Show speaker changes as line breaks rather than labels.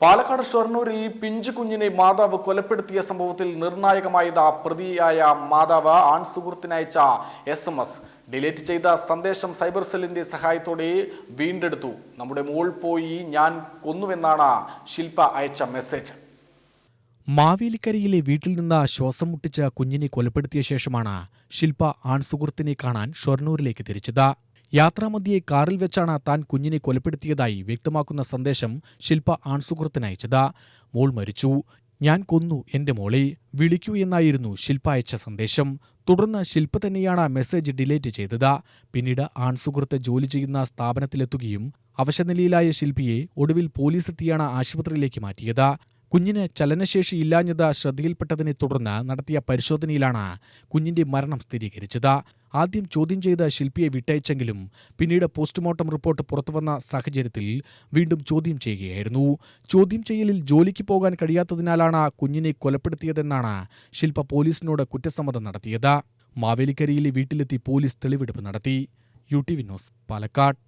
പാലക്കാട് ഷൊർണൂരിൽ പിഞ്ചു കുഞ്ഞിനെ മാതാവ് കൊലപ്പെടുത്തിയ സംഭവത്തിൽ നിർണായകമായത് പ്രതിയായ മാതാവ്. ആൺ സുഹൃത്തിനയച്ച എസ് എം എസ് ഡിലീറ്റ് ചെയ്ത സന്ദേശം സൈബർ സെല്ലിന്റെ സഹായത്തോടെ വീണ്ടെടുത്തു. നമ്മുടെ മോൾ പോയി ഞാൻ കൊന്നുവെന്നാണ് ശില്പ അയച്ച മെസ്സേജ്.
മാവേലിക്കരയിലെ വീട്ടിൽ നിന്ന് ശ്വാസം മുട്ടിച്ച കുഞ്ഞിനെ കൊലപ്പെടുത്തിയ ശേഷമാണ് ശില്പ ആൺസുഹൃത്തിനെ കാണാൻ ഷൊർണൂരിലേക്ക് തിരിച്ചത്. യാത്രാമധ്യേ കാറിൽ വെച്ചാണ് താൻ കുഞ്ഞിനെ കൊലപ്പെടുത്തിയതായി വ്യക്തമാക്കുന്ന സന്ദേശം ശില്പ ആൺസുഹൃത്തിനയച്ചത്. മോൾ മരിച്ചു. ഞാൻ കൊന്നു. എന്റെ മോളെ വിളിക്കൂ എന്നായിരുന്നു ശില്പ അയച്ച സന്ദേശം. തുടർന്ന് ശില്പ തന്നെയാണ് മെസ്സേജ് ഡിലീറ്റ് ചെയ്തത്. പിന്നീട് ആൺസുഹൃത്ത് ജോലി ചെയ്യുന്ന സ്ഥാപനത്തിലെത്തുകയും അവശനിലയിലായ ശില്പിയെ ഒടുവിൽ പോലീസെത്തിയാണ് ആശുപത്രിയിലേക്ക് മാറ്റിയത്. കുഞ്ഞിന് ചലനശേഷി ഇല്ലാഞ്ഞത് ശ്രദ്ധയിൽപ്പെട്ടതിനെ തുടർന്ന് നടത്തിയ പരിശോധനയിലാണ് കുഞ്ഞിന്റെ മരണം സ്ഥിരീകരിച്ചത്. ആദ്യം ചോദ്യം ചെയ്ത ശില്പിയെ വിട്ടയച്ചെങ്കിലും പിന്നീട് പോസ്റ്റ്മോർട്ടം റിപ്പോർട്ട് പുറത്തുവന്ന സാഹചര്യത്തിൽ വീണ്ടും ചോദ്യം ചെയ്യുകയായിരുന്നു. ചോദ്യം ചെയ്യലിൽ ജോലിക്ക് പോകാൻ കഴിയാത്തതിനാലാണ് കുഞ്ഞിനെ കൊലപ്പെടുത്തിയതെന്നാണ് ശില്പ പോലീസിനോട് കുറ്റസമ്മതം നടത്തിയത്. മാവേലിക്കരയിലെ വീട്ടിലെത്തി പോലീസ് തെളിവെടുപ്പ് നടത്തി. U T V news Palakkad.